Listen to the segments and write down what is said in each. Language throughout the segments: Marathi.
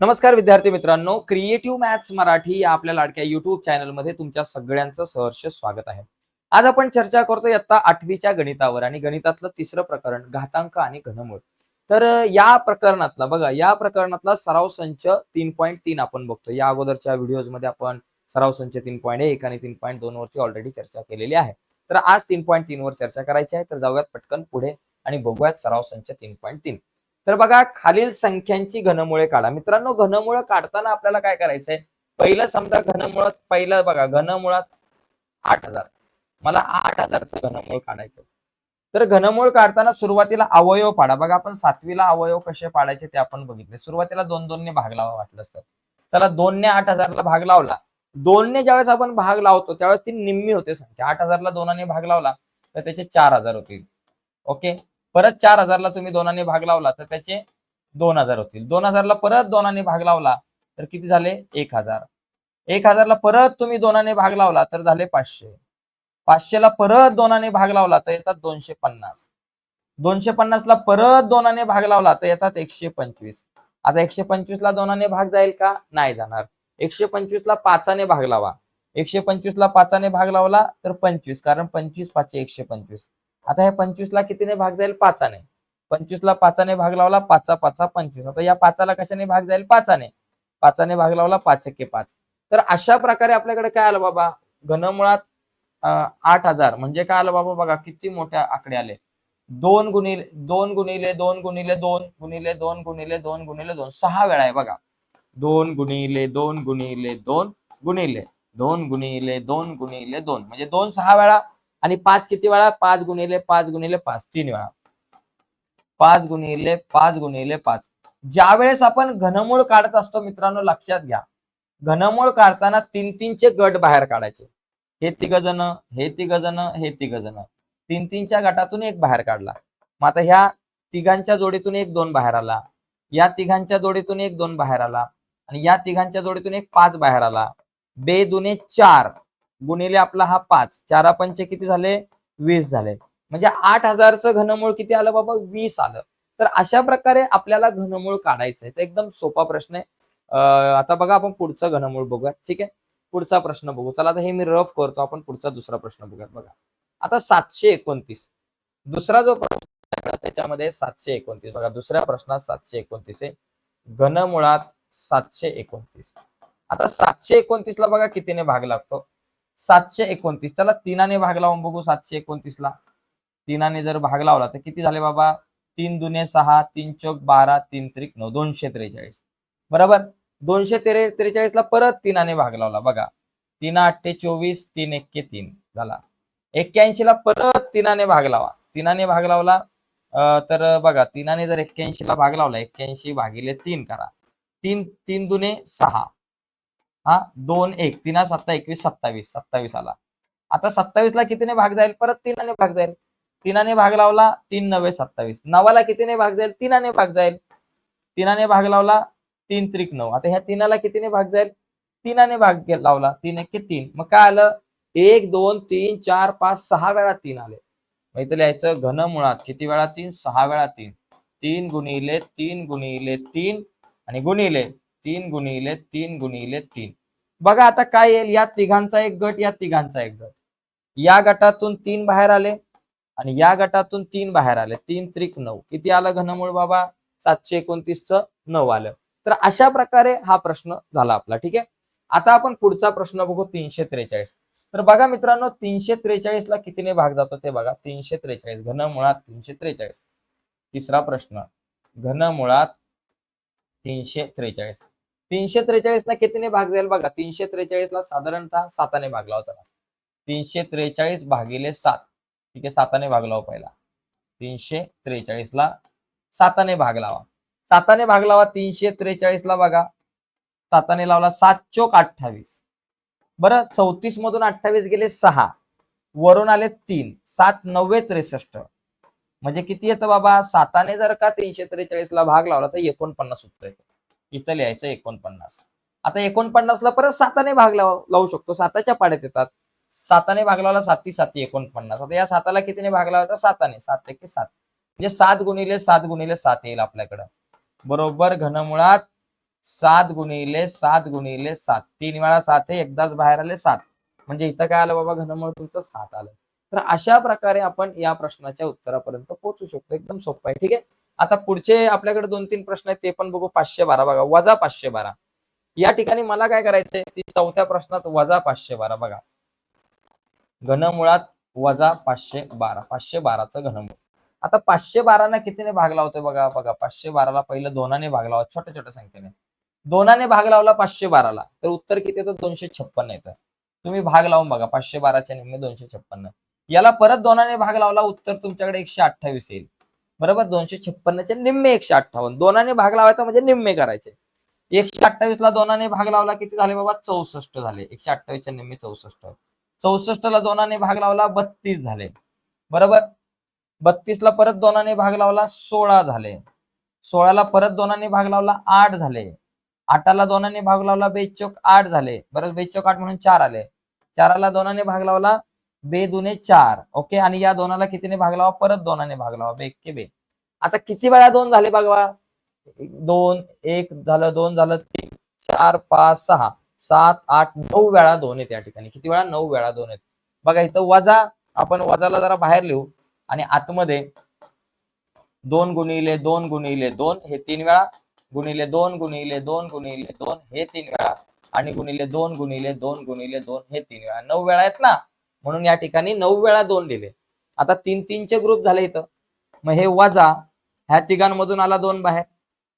नमस्कार विद्यार्थी मित्रांनो क्रिएटिव्ह मॅथ्स मराठी या आपल्या लाडक्या युट्यूब चॅनलमध्ये तुमच्या सगळ्यांचं सहर्ष स्वागत आहे. आज आपण चर्चा करतो इयत्ता आठवीच्या गणितावर आणि गणितातलं तिसरं प्रकरण घातांक आणि घनमूळ. तर या प्रकरणातला बघा या प्रकरणातला सराव संच तीन पॉईंट तीन आपण बघतो या अगोदरच्या व्हिडिओजमध्ये आपण सराव संच तीन पॉईंट एक आणि तीन पॉईंट दोन वरती ऑलरेडी चर्चा केलेली आहे. तर आज तीन पॉईंट तीन वर चर्चा करायची आहे. तर जाऊयात पटकन पुढे आणि बघूयात सराव संच तीन पॉईंट तीन. तर बघा खालील संख्यांची घनमुळे काढा. मित्रांनो घनमुळे काढताना आपल्याला काय करायचंय? पहिलं समजा घनमुळात पहिलं बघा घनमुळात आठ हजार. मला आठ हजारचं घनमूळ काढायचं तर घनमूळ काढताना सुरुवातीला अवयव पाडा. बघा आपण सातवीला अवयव कसे पाडायचे ते आपण बघितले. सुरुवातीला दोन दोनने भाग लावा वाटलं तर चला दोनने आठ हजारला भाग लावला. दोनने ज्यावेळेस आपण भाग लावतो त्यावेळेस ती निम्मी होते संख्या. आठ हजारला दोनाने भाग लावला तर त्याचे चार हजार होतील. ओके? परत चार हजारला तुम्ही दोनाने भाग लावला तर त्याचे दोन हजार होतील. दोन हजारला परत दोनाने भाग लावला तर किती झाले? एक हजार. एक हजारला परत तुम्ही दोनाने भाग लावला तर झाले पाचशे. पाचशेला परत दोनाने भाग लावला तर येतात दोनशे पन्नास. दोनशे पन्नासला परत दोनाने भाग लावला तर येतात एकशे पंचवीस. आता एकशे पंचवीसला दोनाने भाग जाईल का? नाही जाणार. एकशे पंचवीसला पाचाने भाग लावा. एकशे पंचवीसला पाचाने भाग लावला तर पंचवीस. कारण पंचवीस पाचशे एकशे पंचवीस. आता हे पंचवीसला कितीने भाग जाईल पाचाने पंचवीसला पाचाने भाग लावला पाचा पाचा पंचवीस आता या पाचाला कशाने भाग जाईल पाचाने पाचाने भाग लावला पाच एके पाच तर अशा प्रकारे आपल्याकडे काय आलं बाबा घनमुळात आठ हजार म्हणजे काय आलं बाबा बघा किती मोठ्या आकडे आले दोन गुणिले दोन गुणिले दोन गुणिले दोन गुणिले दोन गुणिले दोन गुणिले दोन सहा वेळा आहे बघा दोन गुणिले दोन गुणिले दोन गुणिले दोन गुणिले दोन गुणिले दोन म्हणजे दोन सहा वेळा आणि पाच किती वेळा? पाच गुणिले पाच गुणिले पाच. तीन वेळा. पाच गुणिले पाच गुणिले पाच. ज्या वेळेस आपण घनमूळ काढत असतो मित्रांनो लक्षात घ्या. घनमूळ काढताना तीन तीनचे गट बाहेर काढायचे. हे तिघ जण हे तिघ जण हे तिघ जण. तीन तीनच्या गटातून एक बाहेर काढला. मग आता ह्या तिघांच्या जोडीतून एक दोन बाहेर आला. या तिघांच्या जोडीतून एक दोन बाहेर आला. आणि या तिघांच्या जोडीतून एक पाच बाहेर आला. बे दुने चार. गुणिले आपला हा पाच. चारा पंचे किती झाले? वीस झाले. म्हणजे आठ हजारचं घनमूळ किती आलं बाबा? वीस आलं. तर अशा प्रकारे आपल्याला घनमूळ काढायचं आहे तर एकदम सोपा प्रश्न आहे. आता बघा आपण पुढचं घनमूळ बघूया ठीक आहे? पुढचा प्रश्न बघू. चला आता हे मी रफ करतो. आपण पुढचा दुसरा प्रश्न बघूया बघा. आता सातशे एकोणतीस. दुसरा जो प्रश्न त्याच्यामध्ये सातशे एकोणतीस. बघा दुसऱ्या प्रश्नात सातशे एकोणतीस आहे. घनमुळात सातशे एकोणतीस. आता सातशे एकोणतीस ला बघा कितीने भाग लागतो? सातशे एकोणतीस. त्याला तीनाने भाग लावून बघू सातशे एकोणतीस ला तीनाने जर भाग लावला तर किती झाले बाबा? तीन दुने सहा तीन चौक बारा तीन त्रिक नऊ दोनशे त्रेचाळीस. बरोबर? दोनशे तेरे त्रेचाळीस ला परत तीनाने भाग लावला. बघा तीन आठे चोवीस तीन एक्के तीन. झाला. एक्क्याऐंशी ला परत तीनाने भाग लावा. तीनाने भाग लावला तर बघा तीनाने जर एक्क्याऐंशी ला भाग लावला एक्क्याऐंशी भागिले तीन करा. तीन तीन दुने सहा. हा दोन एक. तीन सत्ता एकवीस सत्तावीस. सत्तावीस आला. आता सत्तावीस ला कितीने भाग जाईल? परत तीनाने भाग जाईल. तीनाने भाग लावला तीन नव्हे सत्तावीस. नवाला कितीने भाग जाईल? तीनाने भाग जाईल. तीनाने भाग लावला तीन त्रिक नऊ. आता ह्या तीनाला कितीने भाग जाईल? तीनाने भाग लावला तीन एक तीन. मग काय आलं? एक दोन तीन चार पाच सहा वेळा तीन आले. मग इथं लिहायचं घन मुळात किती वेळा तीन? सहा वेळा तीन. तीन गुणिले तीन गुणिले तीन आणि गुणिले तीन गुणिले तीन गुणिले तीन. बघा आता काय येईल? या तिघांचा एक गट या तिघांचा एक गट. या गटातून तीन बाहेर आले आणि या गटातून तीन बाहेर आले. तीन त्रिक नऊ. किती आलं घनमूळ बाबा? सातशे एकोणतीस च नऊ आलं. तर अशा प्रकारे हा प्रश्न झाला आपला. ठीक आहे? आता आपण पुढचा प्रश्न बघू तीनशे त्रेचाळीस. तर बघा मित्रांनो तीनशे त्रेचाळीस ला कितीने भाग जातो ते बघा. तीनशे त्रेचाळीस. घनमुळात तीनशे त्रेचाळीस. तिसरा प्रश्न. घनमुळात तीनशे त्रेचाळीस. तीनशे त्रेचाळीस ना कितीने भाग जाईल बघा? तीनशे त्रेचाळीस ला साधारणतः साताने भाग लावा चला. तीनशे त्रेचाळीस भागिले सात. ठीक आहे साताने भाग लावा पहिला. तीनशे त्रेचाळीस ला साताने भाग लावा. साताने भाग लावा तीनशे त्रेचाळीस ला बघा. साताने लावला सात चोक अठ्ठावीस. बरं चौतीस मधून अठ्ठावीस गेले सहा. वरून आले तीन. सात नव्वे त्रेसष्ट. म्हणजे किती येतं बाबा? साताने जर का तीनशे त्रेचाळीस ला भाग लावला तर एकोणपन्नास उत्तर येतं. इथं लिहायचं एकोणपन्नास. आता एकोणपन्नास ला परत साताने भाग लावू शकतो. साताच्या पाड्यात येतात. साताने भाग लावला साती साती एकोणपन्नास. आता या साताला कितीने भाग लावायचा? साताने. सात टक्के सात. म्हणजे सात गुणिले सात गुणिले सात येईल आपल्याकडं. बरोबर? घनमुळात सात गुणिले सात गुणिले सात. तीन वेळा सात हे एकदाच बाहेर आले सात. म्हणजे इथं काय आलं बाबा? घनमूळ तुमचं सात आलं. तर अशा प्रकारे आपण या प्रश्नाच्या उत्तरापर्यंत पोहोचू शकतो. एकदम सोपं आहे. ठीक आहे? आता पुढचे आपल्याकडे दोन तीन प्रश्न आहेत. ते पण बघू पाचशे बारा बघा. वजा पाचशे बारा. या ठिकाणी मला काय करायचंय? ती चौथ्या प्रश्नात वजा पाचशे बारा बघा. घनमुळात वजा पाचशे बारा. पाचशे बाराचं घनमूळ. आता पाचशे बाराना कितीने भाग लावतोय बघा? बघा पाचशे बाराला पहिलं दोनाने भाग लावा. छोट्या छोट्या संख्येने. दोनाने भाग लावला पाचशे बाराला. तर उत्तर किती येतं? दोनशे छप्पन्न येतं. तुम्ही भाग लावून बघा. पाचशे बाराच्या निम्मे दोनशे छप्पन्न. याला परत दोनाने भाग लावला उत्तर तुमच्याकडे एकशे अठ्ठावीस येईल. बरोबर? दोनशे छप्पन्नचे निम्मे एकशे अठ्ठावन्न. दोनाने भाग लावायचा म्हणजे निम्मे करायचे. एकशे अठ्ठावीस ला दोनाने भाग लावला किती झाले बाबा? चौसष्ट झाले. एकशे अठ्ठावीसच्या निम्मे चौसष्ट. चौसष्ट ला दोनाने भाग लावला बत्तीस झाले. बरोबर? बत्तीस ला परत दोनाने भाग लावला सोळा झाले. सोळाला परत दोनाने भाग लावला आठ झाले. आठाला दोनाने भाग लावला बेचोक आठ झाले. बरं बेचोक आठ म्हणून चार आले. चाराला दोनाने भाग लावला बे दुने चार. ओके? आणि या दोनाला कितीने भाग लावा? परत दोनाने भाग लावा. बे के बे. आता किती वेळा दोन झाले बघा दोन एक झालं दोन झालं तीन चार पाच सहा. सात आठ नऊ वेळा दोन आहेत या ठिकाणी. किती वेळा? नऊ वेळा दोन आहेत. बघा इथं वजा आपण वजाला जरा बाहेर लिहू. आणि आतमध्ये दोन गुणिले दोन गुणिले दोन हे तीन वेळा. गुणिले दोन गुणिले दोन गुणिले दोन हे तीन वेळा. आणि गुणिले दोन गुणिले दोन गुणिले दोन हे तीन वेळा. नऊ वेळा आहेत ना? म्हणून या ठिकाणी नऊ वेळा दोन लिहिले. आता तीन तीनचे ग्रुप झाले इथं. मग हे वजा ह्या तिघांमधून आला दोन बाहेर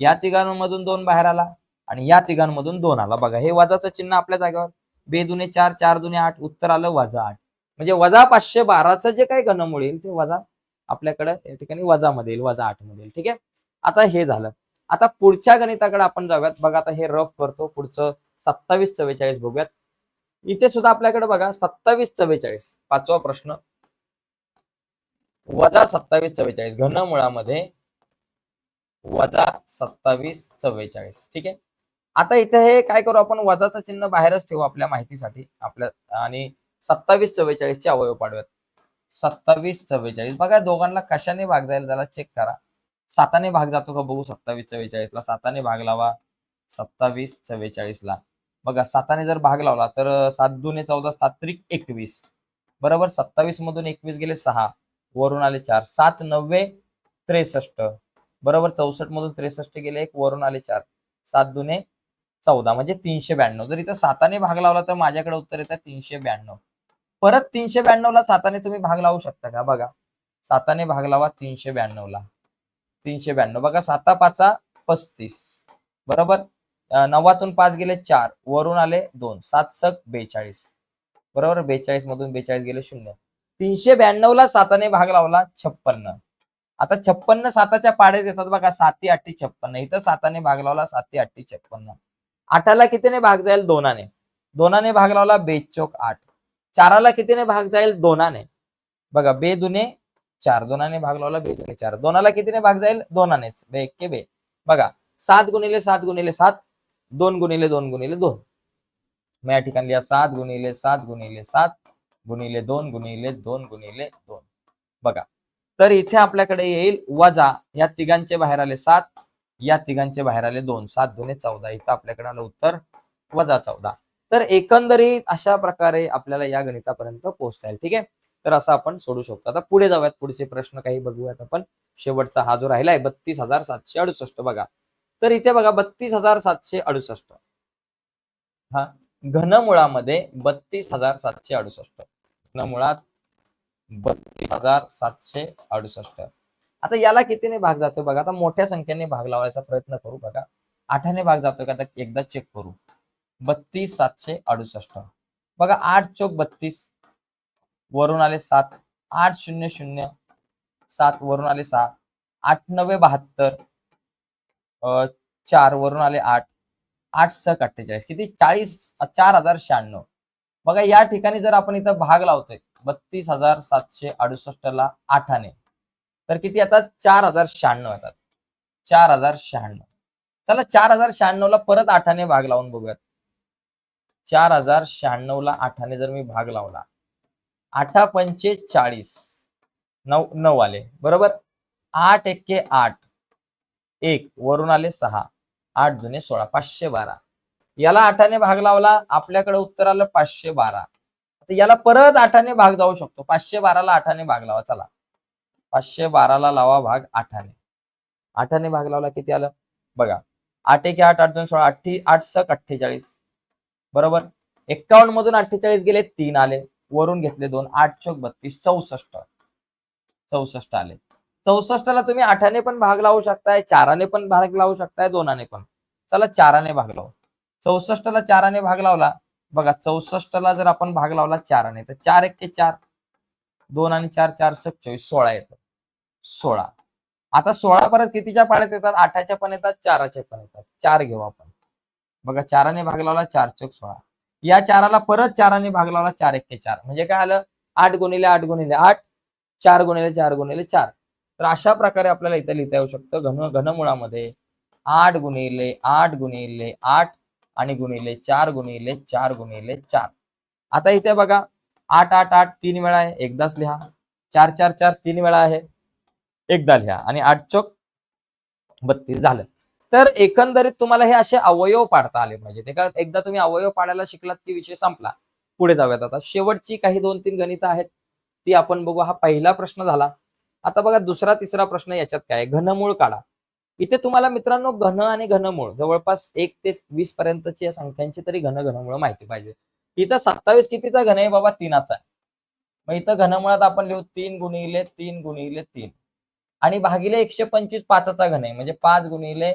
या तिघांमधून दोन बाहेर आला आणि या तिघांमधून दोन आला. बघा हे वजाचं चिन्ह आपल्या जागेवर. बे दुने चार चार दुने आठ उत्तर आलं वजा आठ. म्हणजे वजा पाचशे बाराचं जे काही घनमूळ येईल ते वजा आपल्याकडे या ठिकाणी वजामध्ये येईल वजा आठमध्ये येईल. ठीक आहे? आता हे झालं. आता पुढच्या गणिताकडे आपण जाऊयात. बघा आता हे रफ करतो. पुढचं सत्तावीस चव्वेचाळीस बघूयात. इथे सुद्धा आपल्याकडे बघा सत्तावीस चव्वेचाळीस. पाचवा प्रश्न. वजा सत्तावीस चव्वेचाळीस. घनमुळामध्ये वजा सत्तावीस चव्वेचाळीस. ठीक आहे? आता इथे हे काय करू आपण? वजाचं चिन्ह बाहेरच ठेवू आपल्या माहितीसाठी. आपल्या आणि सत्तावीस चव्वेचाळीस चे अवयव पाडूयात. सत्तावीस चव्वेचाळीस. बघा दोघांना कशाने भाग जाईल त्याला चेक करा. साताने भाग जातो का बघू? सत्तावीस चव्वेचाळीस ला साताने भाग लावा. सत्तावीस चव्वेचाळीस ला बघा साताने जर भाग लावला तर सात दुने चौदा सात त्रिक एकवीस. बरोबर? सत्तावीस मधून एकवीस गेले सहा वरून आले चार. सात नव्वे त्रेसष्ट. बरोबर? चौसष्ट मधून त्रेसष्ट गेले एक वरून आले चार. सात दुने चौदा म्हणजे तीनशे ब्याण्णव. जर इथं साताने भाग लावला तर माझ्याकडे उत्तर येतं तीनशे ब्याण्णव. परत तीनशे ब्याण्णव ला साताने तुम्ही भाग लावू शकता का? बघा साताने भाग लावा तीनशे ब्याण्णव ला. तीनशे ब्याण्णव. बघा साता पाचा पस्तीस. बरोबर? नव्वातून पाच गेले चार वरून आले दोन सात सक बेचाळीस. बरोबर? बेचाळीस मधून बेचाळीस गेले शून्य. तीनशे ब्याण्णव ला साताने भाग लावला छप्पन्न. आता छप्पन्न साताच्या पाड्यात येतात बघा साती आठी छप्पन्न. इथं साताने भाग लावला साती आठी छप्पन्न. आठाला कितीने भाग जाईल? दोनाने. दोनाने भाग लावला बेचोक आठ. चाराला कितीने भाग जाईल? दोनाने. बघा बे दुने चार. दोनाने भाग लावला बे दुने चार. दोनाला कितीने भाग जाईल? दोनानेच. बे एक्के बे. बघा सात गुणिले सात गुणिले सात दोन गुणिले दोन गुणिले दोन. मग या ठिकाणी लिहा सात गुणिले सात गुणिले सात गुणिले दोन गुणिले दोन गुणिले दोन. बघा तर इथे आपल्याकडे येईल वजा. या तिघांचे बाहेर आले सात या तिघांचे बाहेर आले दोन. सात दोन चौदा. इथं आपल्याकडे आलं उत्तर वजा चौदा. तर एकंदरीत अशा प्रकारे आपल्याला या गणितापर्यंत पोहोचता येईल. ठीक आहे? तर असं आपण सोडू शकतो. आता पुढे जाऊयात. पुढचे प्रश्न काही बघूयात आपण. शेवटचा हा जो राहिला आहे बत्तीस हजार सातशे अडुसष्ट. बघा तर इथे बघा बत्तीस हजार सातशे अडुसष्ट. हा घनमुळामध्ये बत्तीस हजार सातशे अडुसष्ट. घनमुळात बत्तीस हजार सातशे अडुसष्ट. आता याला कितीने भाग जातो बघा आता मोठ्या संख्येने भाग लावायचा प्रयत्न करू बघा. आठाने भाग जातोय का आता एकदा चेक करू. बत्तीस सातशे अडुसष्ट. बघा आठ चौक बत्तीस वरून आले सात. आठ शून्य शून्य सात वरून आले सहा. आठ नव्वे बहात्तर चार वरून आले आठ. आठ सक अठ्ठेचाळीस. किती? चाळीस चार हजार शहाण्णव. बघा या ठिकाणी जर आपण इथं भाग लावतोय बत्तीस हजार सातशे अडुसष्ट ला आठाने. तर किती येतात? चार हजार शहाण्णव येतात. चार हजार शहाण्णव. चला चार हजार शहाण्णव ला परत आठाने भाग लावून बघूयात. चार हजार शहाण्णव ला आठाने जर मी भाग लावला आठा पंचे चाळीस. नऊ नऊ आले. बरोबर? आठ एक्के आठ. एक वरून आले सहा आठ जुने सोळा पाचशे बारा. याला आठाने भाग लावला आपल्याकडे उत्तर आलं पाचशे बारा. आता याला परत आठाने भाग जाऊ शकतो. पाचशे बाराला आठाने भाग लावा चला. पाचशे बाराला लावा भाग आठाने. आठाने भाग लावला किती आलं? बघा आठ एक आठ आठ दोन सोळा अठ्ठी आठ सक अठ्ठेचाळीस. बरोबर? एक्कावन्न मधून अठ्ठेचाळीस गेले तीन आले. वरून घेतले दोन आठ चौक बत्तीस चौसष्ट. चौसष्ट आले. चौसष्टला तुम्ही आठाने पण भाग लावू शकताय चाराने पण भाग लावू शकताय दोनाने पण. चला चाराने भाग लावू. चौसष्टला चाराने भाग लावला बघा चौसष्टला जर आपण भाग लावला चाराने तर चार एक चार. दोन आणि चार चार सक चोवीस सोळा येतं. सोळा. आता सोळा परत कितीच्या पाण्यात येतात? आठाच्या पण येतात चाराच्या पण येतात. चार घेऊ आपण. बघा चाराने भाग लावला चार चौक सोळा. या चाराला परत चाराने भाग लावला चार एक चार. म्हणजे काय आलं? आठ गुणिले आठ गुणिले आठ चार गुणिले चार गुणिले चार. तर अशा प्रकारे आपल्याला इथे लिहिता येऊ शकतं. घन घनमुळामध्ये आठ गुणिले आठ गुणिले आठ आणि गुणिले चार गुणिले चार गुणिले चार. आता इथे बघा आठ आठ आठ तीन वेळा आहे. एकदाच लिहा. चार चार चार तीन वेळा आहे. एकदा लिहा. आणि आठ चौक बत्तीस झालं. तर एकंदरीत तुम्हाला हे असे अवयव पाडता आले पाहिजेत. एका एकदा तुम्ही अवयव पाडायला शिकलात की विषय संपला. पुढे जाऊयात. आता शेवटची काही दोन तीन गणितं आहेत. ती आपण बघू. हा पहिला प्रश्न झाला. आता बघा दुसरा तिसरा प्रश्न याच्यात काय घनमूळ काढा. इथे तुम्हाला मित्रांनो घन आणि घनमूळ जवळपास एक ते वीस पर्यंतची या संख्यांची तरी घन घनमूळ माहिती पाहिजे. इथं सत्तावीस कितीचा घन आहे? बाबा तीनाचा आहे. मग इथं घनमुळात आपण लिहू तीन गुणिले तीन गुणिले तीन. आणि भागिले एकशे पंचवीस पाचाचा घन आहे. म्हणजे पाच गुणिले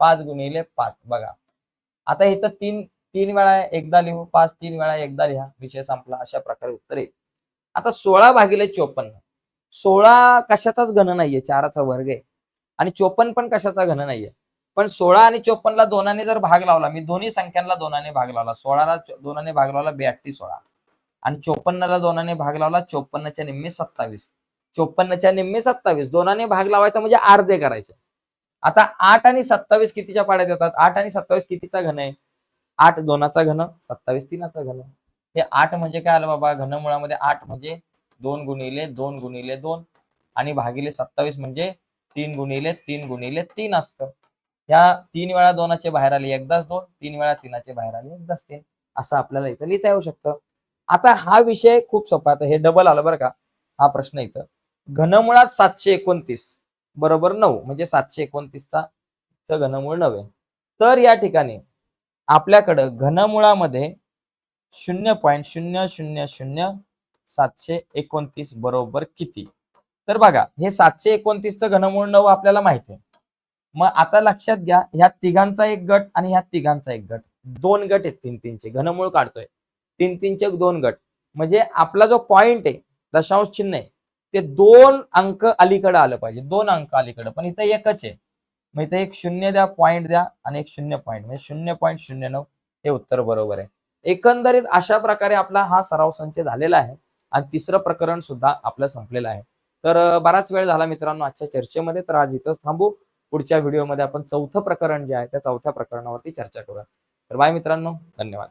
पाच गुणिले पाच. बघा. आता इथं तीन तीन वेळा एकदा लिहू पाच तीन वेळा एकदा लिहा. विषय संपला. अशा प्रकारे उत्तर येईल. आता सोळा भागिले चोपन्न. सोळा कशाचाच घन नाहीये चाराचा वर्ग आहे. आणि चोपन्न पण कशाचा घन नाहीये. पण सोळा आणि चोपन्नला दोनाने जर भाग लावला मी दोन्ही संख्यांना दोनाने भाग लावला. सोळाला दोनाने भाग लावला बेअट्टी सोळा. आणि चोपन्नला दोनाने भाग लावला चोपन्नच्या निम्मे सत्तावीस. चोपन्नच्या निम्मे सत्तावीस. दोनाने भाग लावायचा म्हणजे अर्धे करायचे. आता आठ आणि सत्तावीस कितीच्या पाड्यात येतात? आठ आणि सत्तावीस कितीचा घन आहे? आठ दोनाचा घन सत्तावीस तीनाचा घन. हे आठ म्हणजे काय आलं बाबा? घनमुळामध्ये आठ म्हणजे दोन गुणिले दोन गुणिले दोन. आणि भागिले सत्तावीस म्हणजे तीन गुणिले तीन गुणिले तीन असतं. या तीन वेळा दोनाचे बाहेर आले एकदाच दोन. तीन वेळा तीनाचे बाहेर आले एकदाच तीन. असं आपल्याला इथं लिहिता येऊ शकतं. आता हा विषय खूप सोपा आहे. आता हे डबल आलं बरं का. हा प्रश्न इथं. घनमुळात सातशे एकोणतीस बरोबर नऊ म्हणजे सातशे एकोणतीसचा चा घनमूळ नव्हे तर या ठिकाणी आपल्याकडं घनमुळामध्ये शून्य पॉईंट शून्य शून्य शून्य सातशे एकोणतीस बरोबर किती? तर बघा हे सातशे एकोणतीसचं घनमूळ नऊ आपल्याला माहीत आहे. मग आता लक्षात घ्या ह्या तिघांचा एक गट आणि ह्या तिघांचा एक गट. दोन गट आहेत तीन तीनचे घनमूळ काढतोय. तीन तीनचे दोन गट. म्हणजे आपला जो पॉइंट आहे दशांश चिन्ह आहे ते दोन अंक अलीकडे आलं पाहिजे. दोन अंक अलीकडे. पण इथं एकच आहे. मग इथं एक शून्य द्या पॉईंट द्या आणि एक शून्य पॉईंट म्हणजे शून्य पॉईंट शून्य नऊ हे उत्तर बरोबर आहे. एकंदरीत अशा प्रकारे आपला हा सराव संच झालेला आहे. आणि तिसरं प्रकरण सुद्धा आपलं संपलेलं आहे. तर बराच वेळ झाला मित्रांनो आजच्या चर्चेमध्ये तर आज इथंच थांबू. पुढच्या व्हिडिओमध्ये आपण चौथं प्रकरण जे आहे त्या चौथ्या प्रकरणावरती चर्चा करूया. तर बाय मित्रांनो धन्यवाद.